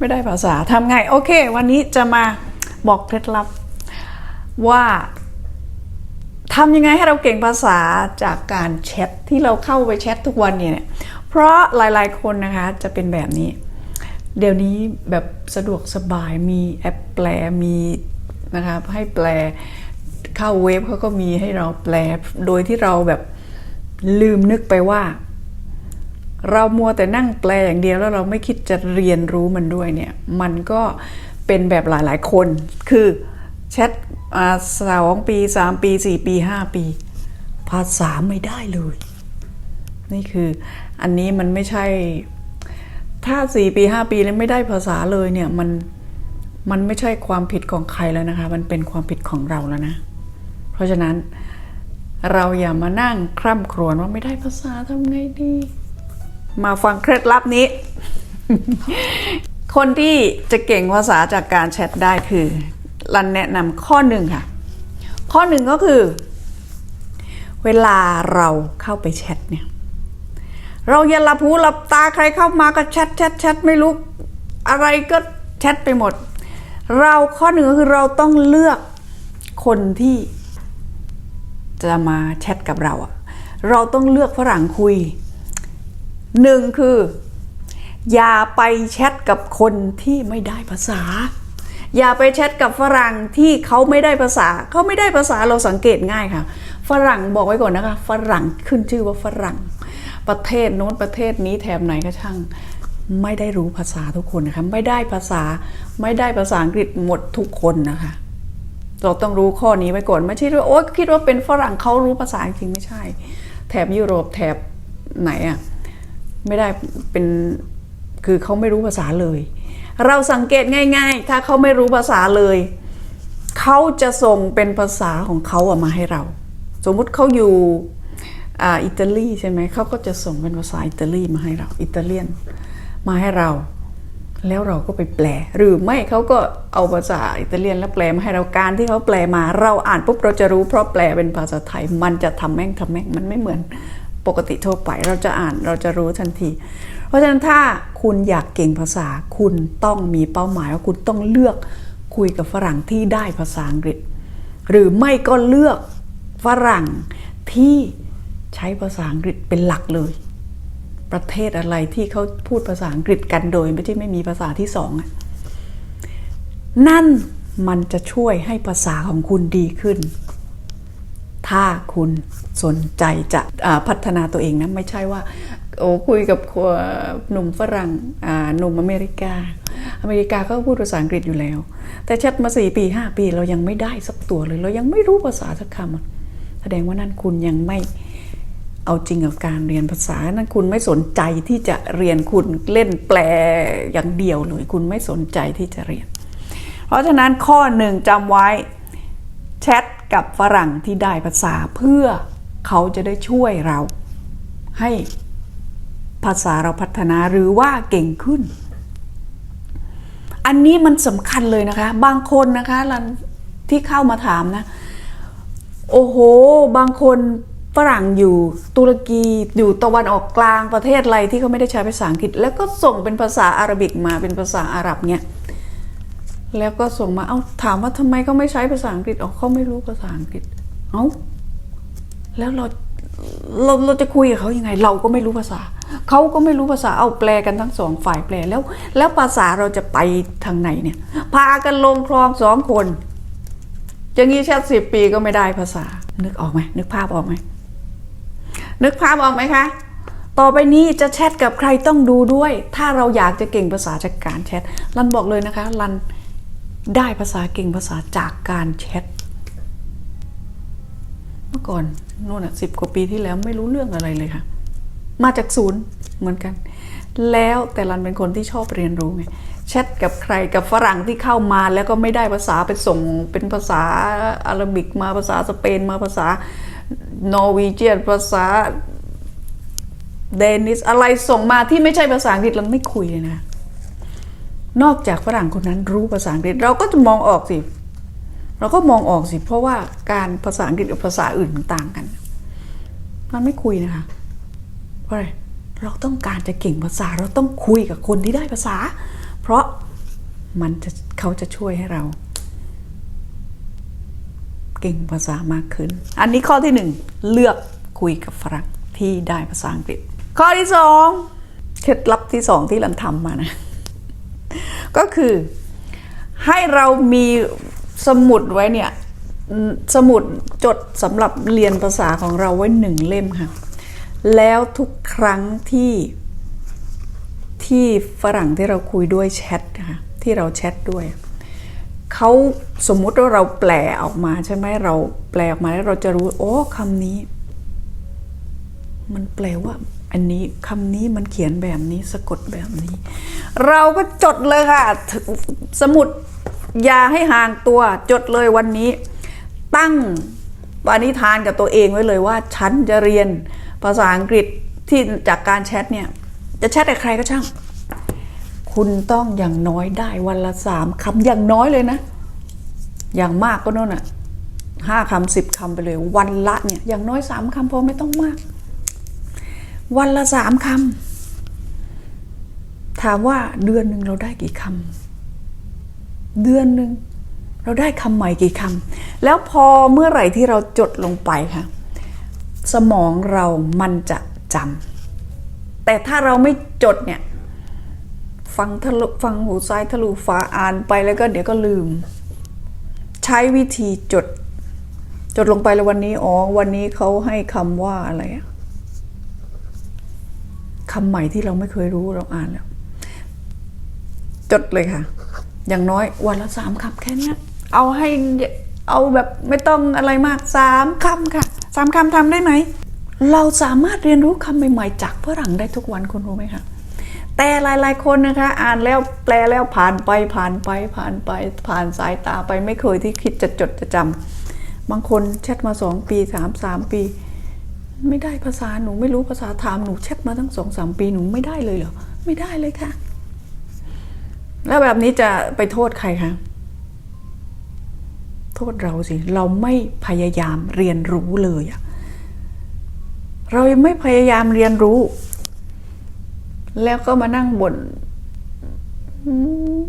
ไม่ได้ภาษาทำไง โอเค วันนี้จะมาบอกเคล็ดลับว่าทำยังไงให้เราเก่งภาษาจากการแชทที่เราเข้าไปแชททุกวันเนี่ย เพราะหลายๆคนนะคะจะเป็นแบบนี้ เดี๋ยวนี้แบบสะดวกสบายมีแอปแปลมีนะคะให้แปลเข้าเว็บเขาก็มีให้เราแปลโดยที่เราแบบลืมนึกไปว่า เรามัวแต่นั่งแปลอย่างเดียวแล้วเราไม่คิดจะเรียนรู้มันด้วยเนี่ยมันก็เป็นแบบหลายๆคน คือแชทอ่าสองปีสามปีสี่ปีห้าปี ภาษาไม่ได้เลย นี่คืออันนี้มันไม่ใช่ ถ้าสี่ปีห้าปีแล้วไม่ได้ภาษาเลยเนี่ยมันมันไม่ใช่ความผิดของใครแล้วนะคะ มันเป็นความผิดของเราแล้วนะ เพราะฉะนั้นเราอย่ามานั่งคร่ำครวญว่าไม่ได้ภาษาทำไงดี มาฟังเคล็ดลับนี้ คนที่จะเก่งภาษาจากการแชทได้คือ รันแนะนำข้อหนึ่งค่ะ ข้อหนึ่งก็คือ เวลาเราเข้าไปแชทเนี่ย เราอย่าหลับหูหลับตาใครเข้ามาก็แชทแชทแชทไม่รู้อะไรก็แชทไปหมด เราข้อหนึ่งก็คือเราต้องเลือกคนที่จะมาแชทกับเราอะเราต้องเลือกฝรั่งคุย หนึ่งคือ อย่าไปแชทกับคนที่ไม่ได้ภาษา อย่าไปแชทกับฝรั่งที่เขาไม่ได้ภาษาเขาไม่ได้ภาษาเราสังเกตง่ายค่ะ ฝรั่งบอกไว้ก่อนนะคะ ฝรั่งขึ้นชื่อว่าฝรั่ง ประเทศโน้นประเทศนี้แถบไหนก็ช่างไม่ได้รู้ภาษาทุกคนนะคะไม่ได้ภาษาไม่ได้ภาษาอังกฤษหมดทุกคนนะคะ เราต้องรู้ข้อนี้ไว้ก่อนไม่ใช่ว่าโอ๊ยคิดว่าเป็นฝรั่งเขารู้ภาษาจริงไม่ใช่ แถบยุโรปแถบไหนอะ ไม่ได้เป็นคือเขาไม่รู้ภาษาเลย เราสังเกตง่าย ๆ ถ้าเขาไม่รู้ภาษาเลย เขาจะส่งเป็นภาษาของเขาอะมาให้เรา สมมุติเขาอยู่อ,อิตาลีใช่ไหมเขาก็จะส่งเป็นภาษาอิตาลีมาให้เรา อิตาเลียนมาให้เรา แล้วเราก็ไปแปล หรือไม่เขาก็เอาภาษาอิตาเลียนแล้วแปลมาให้เราการที่เขาแปลมา เราอ่านปุ๊บเราจะรู้เพราะแปลเป็นภาษาไทย มันจะทำแม่งทำแม่งมันไม่เหมือน ปกติทั่วไปเราจะอ่านเราจะรู้ทันที เพราะฉะนั้นถ้าคุณอยากเก่งภาษาคุณต้องมีเป้าหมายว่าคุณต้องเลือกคุยกับฝรั่งที่ได้ภาษาอังกฤษ หรือไม่ก็เลือกฝรั่งที่ใช้ภาษาอังกฤษเป็นหลักเลย ประเทศอะไรที่เขาพูดภาษาอังกฤษกันโดย ไม่ที่ไม่มีภาษาที่สองนั่นมันจะช่วยให้ภาษาของคุณดีขึ้น ถ้าคุณสนใจจะพัฒนาตัวเองนะ ไม่ใช่ว่าโอ้คุยกับหนุ่มฝรั่งหนุ่มอเมริกา อเมริกาก็พูดภาษาอังกฤษอยู่แล้ว แต่แชทมาสี่ปีห้าปีเรายังไม่ได้สักตัวเลย เรายังไม่รู้ภาษาสักคำแสดงว่านั่นคุณยังไม่เอาจริงกับการเรียนภาษา นั้นคุณไม่สนใจที่จะเรียนคุณเล่นแปลอย่างเดียวเลยคุณไม่สนใจที่จะเรียน เพราะฉะนั้นข้อหนึ่งจำไว้แชท กับฝรั่งที่ได้ภาษาเพื่อเขาจะได้ช่วยเรา ให้ภาษาเราพัฒนาหรือว่าเก่งขึ้น อันนี้มันสำคัญเลยนะคะ บางคนนะคะรันที่เข้ามาถามนะ โอ้โห บางคนฝรั่งอยู่ตุรกีอยู่ตะวันออกกลางประเทศอะไรที่เขาไม่ได้ใช้ภาษาอังกฤษ แล้วก็ส่งเป็นภาษาอาหรับิกมาเป็นภาษาอาหรับเนี่ย แล้วก็ส่งมา เอาถามว่าทำไมเขาไม่ใช้ภาษาอังกฤษอ๋อเขาไม่รู้ภาษาอังกฤษ เอ้าแล้วเราเราเราจะคุยกับเขายังไง เราก็ไม่รู้ภาษา เขาก็ไม่รู้ภาษาเอาแปลกันทั้งสองฝ่ายแปลแล้ว แล้วภาษาเราจะไปทางไหนเนี่ย พากันลงคลองสองคนอย่างนี้แค่สิบปีก็ไม่ได้ภาษา นึกออกไหมนึกภาพออกไหมนึกภาพออกไหมคะต่อไปนี้จะแชทกับใครต้องดูด้วย ถ้าเราอยากจะเก่งภาษาจากการแชทรันบอกเลยนะคะรัน ได้ภาษาเก่งภาษาจากการแชท เมื่อก่อนนู่นอะสิบกว่าปีที่แล้วไม่รู้เรื่องอะไรเลยค่ะ มาจากศูนย์เหมือนกัน แล้วแต่รันเป็นคนที่ชอบเรียนรู้ไงแชทกับใครกับฝรั่งที่เข้ามาแล้วก็ไม่ได้ภาษาไปส่งเป็นภาษาอาหรับิกมาภาษาสเปนมาภาษานอร์วีเจียนภาษาเดนิสอะไรส่งมาที่ไม่ใช่ภาษาอังกฤษเราไม่คุยเลยนะ นอกจากฝรั่งคนนั้นรู้ภาษาอังกฤษ เราก็จะมองออกสิ เราก็มองออกสิ เพราะว่าการภาษาอังกฤษกับภาษาอื่นมันต่างกัน มันไม่คุยนะคะ เพราะอะไร เราต้องการจะเก่งภาษา เราต้องคุยกับคนที่ได้ภาษา เพราะมันจะเขาจะช่วยให้เรา เก่งภาษามากขึ้น อันนี้ข้อที่หนึ่งเลือกคุยกับฝรั่งที่ได้ภาษาอังกฤษ ข้อที่สองเคล็ดลับที่สองที่ลันทำมานะ ก็คือให้เรามีสมุดไว้เนี่ยสมุดจดสำหรับเรียนภาษาของเราไว้หนึ่งเล่มค่ะ แล้วทุกครั้งที่ที่ฝรั่งที่เราคุยด้วยแชทนะคะที่เราแชทด้วย เขาสมมุติว่าเราแปลออกมาใช่ไหมเราแปลออกมาแล้วเราจะรู้ โอ้คำนี้ มันแปลว่า อันนี้คำนี้มันเขียนแบบนี้สะกดแบบนี้ เราก็จดเลยค่ะ สมุดอย่าให้ห่างตัวจดเลยวันนี้ ตั้งปณิธานกับตัวเองไว้เลยว่า ฉันจะเรียนภาษาอังกฤษที่จากการแชทเนี่ย จะแชทกับใครก็ช่าง คุณต้องอย่างน้อยได้วันละสามคำอย่างน้อยเลยนะ อย่างมากก็โน่นอะห้าคำสิบคำไปเลย วันละเนี่ยอย่างน้อยสามคำพอไม่ต้องมาก วันละสามคำถามว่าเดือนหนึ่งเราได้กี่คำเดือนหนึ่งเราได้คำใหม่กี่คำแล้วพอเมื่อไหร่ที่เราจดลงไปค่ะ สมองเรามันจะจำแต่ถ้าเราไม่จดเนี่ยฟังทะลุฟังหูซ้ายทะลุฟ้าอ่านไปแล้วก็เดี๋ยวก็ลืม ใช้วิธีจด จดลงไปแล้ววันนี้อ๋อวันนี้เขาให้คำว่าอะไรอะ คำใหม่ที่เราไม่เคยรู้เราอ่านแล้วจดเลยค่ะ อย่างน้อยวันละสามคำแค่นี้เอาให้เอาแบบไม่ต้องอะไรมากสามคำค่ะสามคำทำได้ไหม เราสามารถเรียนรู้คำใหม่ๆ จากฝรั่งได้ทุกวันคุณรู้ไหมคะแต่หลายๆคนนะคะ อ่านแล้วแปลแล้วผ่านไปผ่านไปผ่านไปผ่านสายตาไปไม่เคยที่คิดจะจดจะจำบางคนแชทมาสองปีสามสามปี ไม่ได้ภาษาหนูไม่รู้ภาษาถามหนูแชทมาตั้งสองสามปีหนูไม่ได้เลยเหรอไม่ได้เลยค่ะ แล้วแบบนี้จะไปโทษใครคะโทษเราสิ เราไม่พยายามเรียนรู้เลยอะเรายังไม่พยายามเรียนรู้ แล้วก็มานั่งบ่นอืม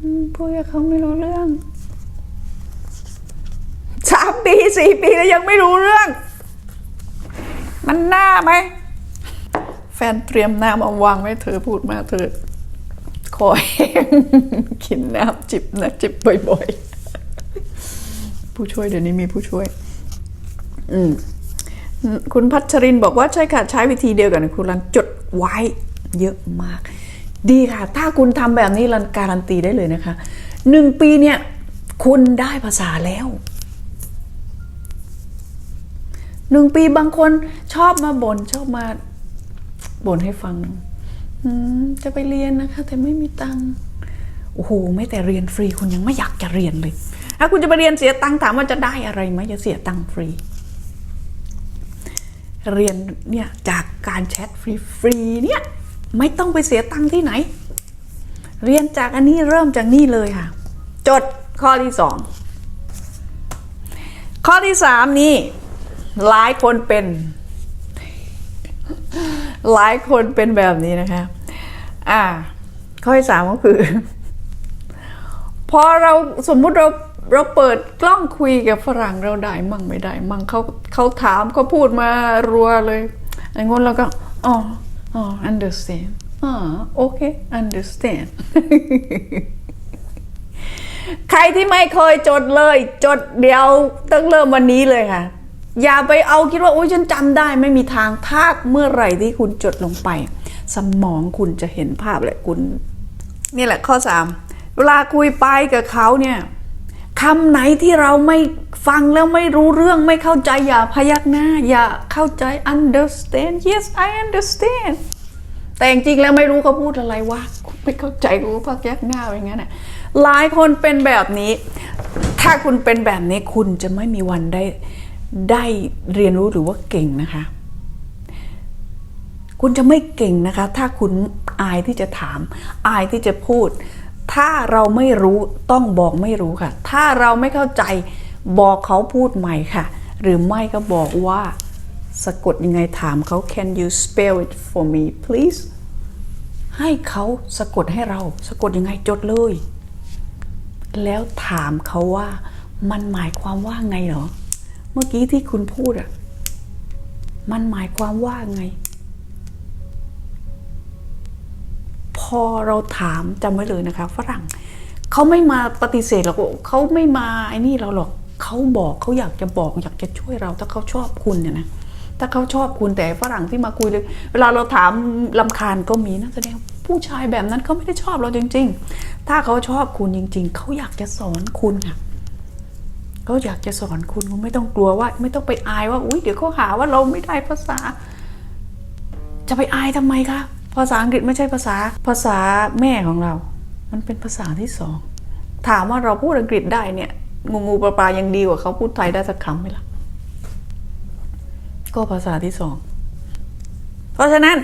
อืมพูดกับเขาไม่รู้เรื่องสามปีสี่ปีแล้วยังไม่รู้เรื่อง มันหน้าไหม แฟนเตรียมน้ำมาวางไว้เธอพูดมาเธอคอยกินน้ำจิบนะจิบบ่อยๆ ผู้ช่วยเดี๋ยวนี้มีผู้ช่วย อืมคุณพัชรินบอกว่าใช่ค่ะใช้วิธีเดียวกันคุณรันจดไว้เยอะมาก ดีค่ะ ถ้าคุณทำแบบนี้รันการันตีได้เลยนะคะหนึ่งปีเนี่ย คุณได้ภาษาแล้ว หนึ่งปีบางคนชอบมาบน่นชอบมาบ่นให้ฟังจะไปเรียนนะคะ แต่ไม่มีตังค์โอ้โหไม่แต่เรียนฟรีคุณยังไม่อยากจะเรียนเลย ถ้าคุณจะไปเรียนเสียตังค์ถามว่าจะได้อะไรไหมจะเสียตังค์ฟรี เรียนเนี่ยจากการแชทฟรีๆเนี่ยไม่ต้องไปเสียตังค์ที่ไหน เรียนจากอันนี้เริ่มจากนี่เลยค่ะ จดข้อที่สองข้อที่สามนี่ หลายคนเป็น หลายคนเป็นแบบนี้นะคะ อ่า ข้อที่สามก็คือ พอเราสมมุติเราเราเปิดกล้องคุยกับฝรั่งเราได้มั่งไม่ได้ มั่งเขาเขาถามเขาพูดมารัวเลยไอ้งนเราก็อ๋ออ๋อ understand อ๋อโอเค understand ใครที่ไม่เคยจดเลย จดเดี๋ยวต้องเริ่มวันนี้เลยค่ะ อย่าไปเอาคิดว่าโอ้ยฉันจำได้ไม่มีทางถ้าเมื่อไหร่ที่คุณจดลงไป สมองคุณจะเห็นภาพแหละคุณ นี่แหละข้อสามเวลาคุยไปกับเขาเนี่ยคำไหนที่เราไม่ฟังแล้วไม่รู้เรื่องไม่เข้าใจอย่าพยักหน้า อย่าเข้าใจ understand yes I understand แต่จริงแล้วไม่รู้เขาพูดอะไรวะไม่เข้าใจกูพักยักหน้าอย่างนั้นน่ะหลายคนเป็นแบบนี้ ถ้าคุณเป็นแบบนี้คุณจะไม่มีวันได้ ได้เรียนรู้หรือว่าเก่งนะคะ คุณจะไม่เก่งนะคะ ถ้าคุณอายที่จะถาม อายที่จะพูด ถ้าเราไม่รู้ต้องบอกไม่รู้ค่ะ ถ้าเราไม่เข้าใจบอกเขาพูดใหม่ค่ะ หรือไม่ก็บอกว่าสะกดยังไงถามเขา can you spell it for me please ให้เขาสะกดให้เรา สะกดยังไงจดเลย แล้วถามเขาว่ามันหมายความว่าไงเหรอ เมื่อกี้ที่คุณพูดอะมันหมายความว่าไง พอเราถามจำไว้เลยนะคะ ฝรั่งเขาไม่มาปฏิเสธหรอกเขาไม่มาไอ้นี่เราหรอกเขาบอกเขาอยากจะบอก อยากจะช่วยเรา ถ้าเขาชอบคุณเนี่ยนะถ้าเขาชอบคุณแต่ฝรั่งที่มาคุยเลย เวลาเราถามลำคาญก็มีนะแสดงผู้ชายแบบนั้นเขาไม่ได้ชอบเราจริง ๆ ถ้าเขาชอบคุณจริง ๆเขาอยากจะสอนคุณค่ะ เขาอยากจะสอนคุณคุณไม่ต้องกลัวว่า ไม่ต้องไปอายว่าอุ้ยเดี๋ยวเขาหาว่าเราไม่ได้ภาษา จะไปอายทำไมคะภาษาอังกฤษไม่ใช่ภาษาภาษาแม่ของเรา มันเป็นภาษาที่สองถามว่าเราพูดอังกฤษได้เนี่ย งูงูปลาปลายังดีกว่าเขาพูดไทยได้สักคำไหมล่ะก็ภาษาที่สองเพราะฉะนั้น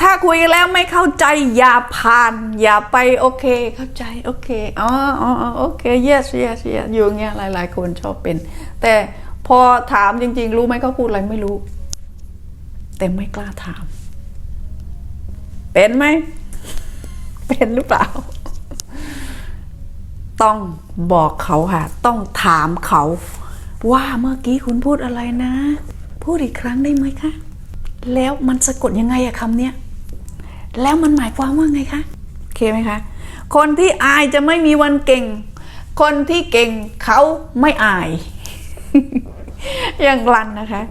ถ้าคุยกันแล้วไม่เข้าใจอย่าผ่าน อย่าไปโอเคเข้าใจโอเคอ๋ออ๋อโอเค yes yes yes อยู่อย่างเงี้ยหลาย ๆ คนชอบเป็น แต่พอถามจริง ๆ รู้ไหมเขาพูดอะไรไม่รู้ แต่ไม่กล้าถาม เป็นไหม เป็นหรือเปล่า ต้องบอกเขาค่ะ ต้องถามเขา ว่าเมื่อกี้คุณพูดอะไรนะ พูดอีกครั้งได้ไหมคะแล้วมันสะกดยังไงอะคำเนี้ย แล้วมันหมายความว่าไงคะโอเคไหมคะคนที่อายจะไม่มีวันเก่ง คนที่เก่งเขาไม่อาย อย่างรันนะคะ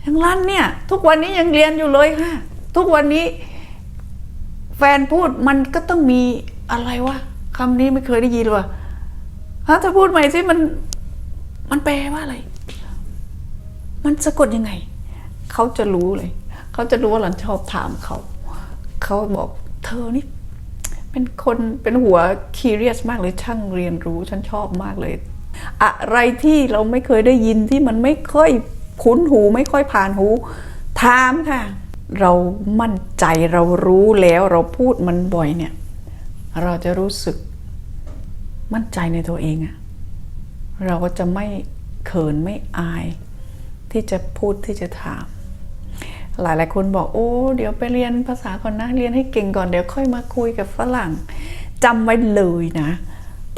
อย่างรันเนี่ย ทุกวันนี้ยังเรียนอยู่เลยค่ะ ทุกวันนี้ แฟนพูดมันก็ต้องมีอะไรวะคำนี้ไม่เคยได้ยินเลยวะฮะถ้าพูดใหม่สิมันมันแปลว่าอะไร มันสะกดยังไง เขาจะรู้เลย เขาจะรู้ว่าหลันชอบถามเขา เขาบอกเธอนี่เป็นคนเป็นหัวคีเรียสมากเลยช่างเรียนรู้ฉันชอบมากเลย อะไรที่เราไม่เคยได้ยินที่มันไม่ค่อยคุ้นหูไม่ค่อยผ่านหูถามค่ะ เรามั่นใจเรารู้แล้วเราพูดมันบ่อยเนี่ย เราจะรู้สึกมั่นใจในตัวเองอะเราก็จะไม่เขินไม่อาย ที่จะพูดที่จะถาม หลายหลายคนบอกโอ้เดี๋ยวไปเรียนภาษาก่อนนะเรียนให้เก่งก่อนเดี๋ยวค่อยมาคุยกับฝรั่งจำไว้เลยนะ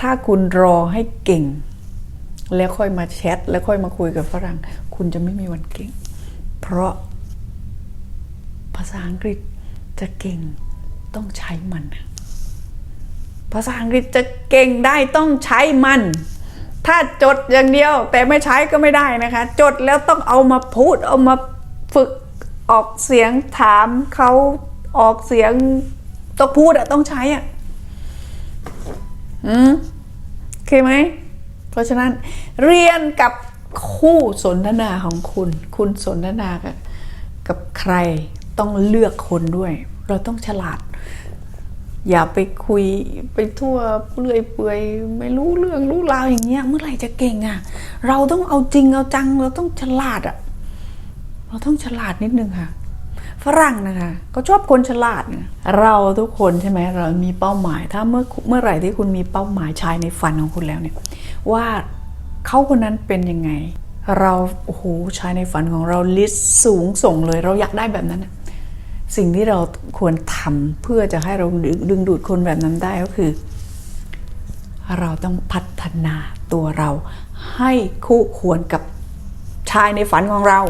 ถ้าคุณรอให้เก่ง แล้วค่อยมาแชทแล้วค่อยมาคุยกับฝรั่ง คุณจะไม่มีวันเก่ง เพราะภาษาอังกฤษจะเก่งต้องใช้มัน ภาษาอังกฤษจะเก่งได้ต้องใช้มัน ถ้าจดอย่างเดียวแต่ไม่ใช้ก็ไม่ได้นะคะ จดแล้วต้องเอามาพูดเอามาฝึก ออกเสียงถามเขาออกเสียงต้องพูดอะต้องใช้อะอืมโอเคไหม เพราะฉะนั้นเรียนกับคู่สนทนาของคุณ คุณสนทนากับกับใครต้องเลือกคนด้วย เราต้องฉลาด อย่าไปคุยไปทั่วเรื่อยเปื่อยไม่รู้เรื่องรู้ราวอย่างเงี้ย เมื่อไหร่จะเก่งอะ่ะ เราต้องเอาจริงเอาจัง เราต้องฉลาดอะ่ะ เราต้องฉลาดนิดนึงค่ะ ฝรั่งนะคะก็ชอบคนฉลาดนะเราทุกคนใช่ไหมเรามีเป้าหมาย ถ้าเมื่อเมื่อไหร่ที่คุณมีเป้าหมายชายในฝันของคุณแล้วเนี่ย ว่าเขาคนนั้นเป็นยังไง เราโอ้โหชายในฝันของเราลิสต์สูงส่งเลย เราอยากได้แบบนั้นนะสิ่งที่เราควรทำเพื่อจะให้เราดึงดูดคนแบบนั้นได้ก็คือ เราต้องพัฒนาตัวเราให้คู่ควรกับชายในฝันของเรา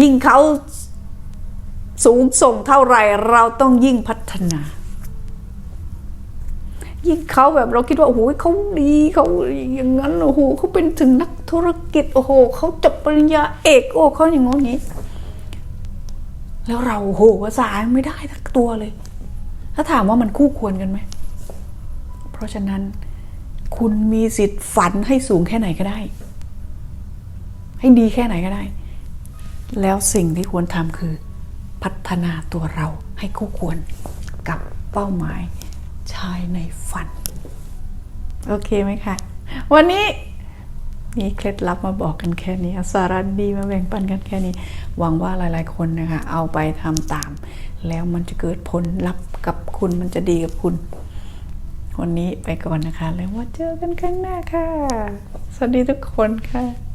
ยิ่งเขาสูงส่งเท่าไหร่เราต้องยิ่งพัฒนา ยิ่งเขาแบบเราคิดว่าโอ้โหเขาดีเขาอย่างนั้นโอ้โหเขาเป็นถึงนักธุรกิจโอ้โหเขาจบปริญญาเอกโอ้เขาอย่างงี้อนี้แล้วเราโอ้โหภาษาไม่ได้ทักตัวเลย ถ้าถามว่ามันคู่ควรกันไหม เพราะฉะนั้นคุณมีสิทธิ์ฝันให้สูงแค่ไหนก็ได้ ให้ดีแค่ไหนก็ได้ แล้วสิ่งที่ควรทำคือพัฒนาตัวเราให้คู่ควรกับเป้าหมายชายในฝัน โอเคไหมคะ วันนี้มีเคล็ดลับมาบอกกันแค่นี้สาระดีมาแบ่งปันกันแค่นี้ หวังว่าหลายๆคนนะคะ เอาไปทำตาม แล้วมันจะเกิดผลลัพธ์กับคุณมันจะดีกับคุณวันนี้ไปก่อนนะคะ แล้วว่าเจอกันครั้งหน้าค่ะ สวัสดีทุกคนค่ะ